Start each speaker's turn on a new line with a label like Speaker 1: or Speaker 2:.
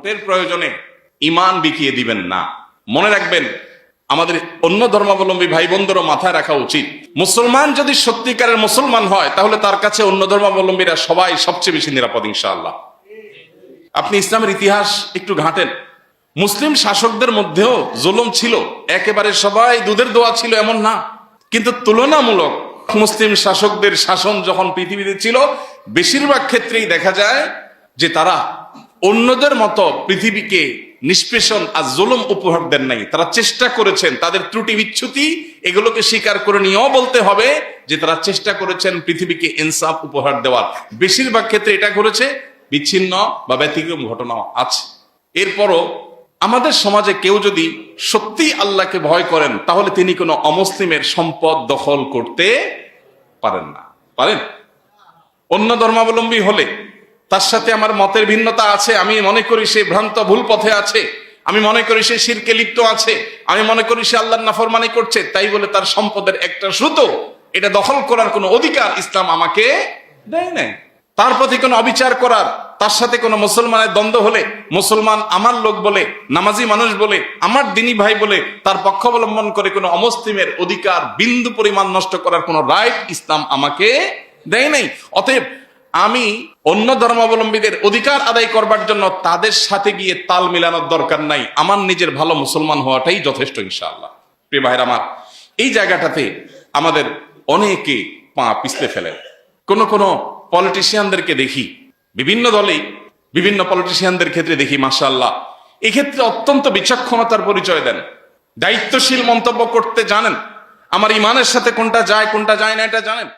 Speaker 1: ভোটের প্রয়োজনে ইমান বিকিয়ে দিবেন না। মনে রাখবেন, আমাদের অন্য ধর্মাবলম্বী ভাই বোনদেরও মাথায় রাখা উচিত। মুসলমান যদি সত্যিকারের মুসলমান হয়, তাহলে তার কাছে অন্য ধর্মাবলম্বীরা সবাই সবচেয়ে বেশি নিরাপদ, ইনশাআল্লাহ। আপনি ইসলামের ইতিহাস একটু ঘাঁটেন। মুসলিম শাসকদের মধ্যেও জুলুম ছিল। একেবারে সবাই দুধের দোয়া ছিল, এমন না। কিন্তু তুলনামূলক মুসলিম শাসকদের শাসন যখন পৃথিবীতে ছিল, বেশিরভাগ ক্ষেত্রেই দেখা যায় যে তারা অন্যদের মতো পৃথিবীকে নিষ্পেষণ আর জুলুম উপহার দেন নাই। তারা চেষ্টা করেছেন, তাদের ত্রুটি বিচ্ছুতি এগুলোকে স্বীকার করে নিয়েও বলতে হবে যে তারা চেষ্টা করেছেন পৃথিবীকে ইনসাফ উপহার দেওয়ার। বেশিরভাগ ক্ষেত্রে এটা করেছে বিচ্ছিন্ন বা ব্যতিক্রম ঘটনাও আছে। এরপরও আমাদের সমাজে কেউ যদি সত্যি আল্লাহকে ভয় করেন, তাহলে তিনি কোনো অমুসলিমের সম্পদ দখল করতে পারেন না। পারেন? অন্য ধর্মাবলম্বী হলে তার সাথে আমার মতের ভিন্নতা আছে। আমি মনে করি সে ভ্রান্ত ভুল পথে আছে। আমি মনে করি সে শিরকে লিপ্ত আছে। আমি মনে করি সে আল্লাহর নাফরমানি করছে। তাই বলে তার সম্পদের একটা সুতো এটা দখল করার কোনো অধিকার ইসলাম আমাকে দেয় নাই। তার প্রতি কোনো অবিচার করার, তার সাথে কোনো মুসলমানের দ্বন্দ্ব হলে, মুসলমান আমার লোক বলে, নামাজি মানুষ বলে, আমার দিনী ভাই বলে, তার পক্ষ অবলম্বন করে কোনো অমুসলিমের অধিকার বিন্দু পরিমাণ নষ্ট করার কোনো রাইট ইসলাম আমাকে দেয় নাই। অতএব আমি অন্য ধর্মাবলম্বীদের অধিকার আদায় করবার জন্য তাদের সাথে গিয়ে তাল মিলানোর দরকার নাই। আমার নিজের ভালো মুসলমান হওয়াটাই যথেষ্ট, ইনশাআল্লাহ। প্রিয় ভাইরা আমার, এই জায়গাটাতে আমাদের অনেকে পা পিছলে ফেলেন। কোন কোন পলিটিশিয়ানদেরকে দেখি, বিভিন্ন দলেই বিভিন্ন পলিটিশিয়ানদের ক্ষেত্রে দেখি, মাশাআল্লাহ। এক্ষেত্রে অত্যন্ত বিচক্ষণতার পরিচয় দেন। দায়িত্বশীল মন্তব্য করতে জানেন। আমার ইমানের সাথে কোনটা যায় কোনটা যায় না, এটা জানেন।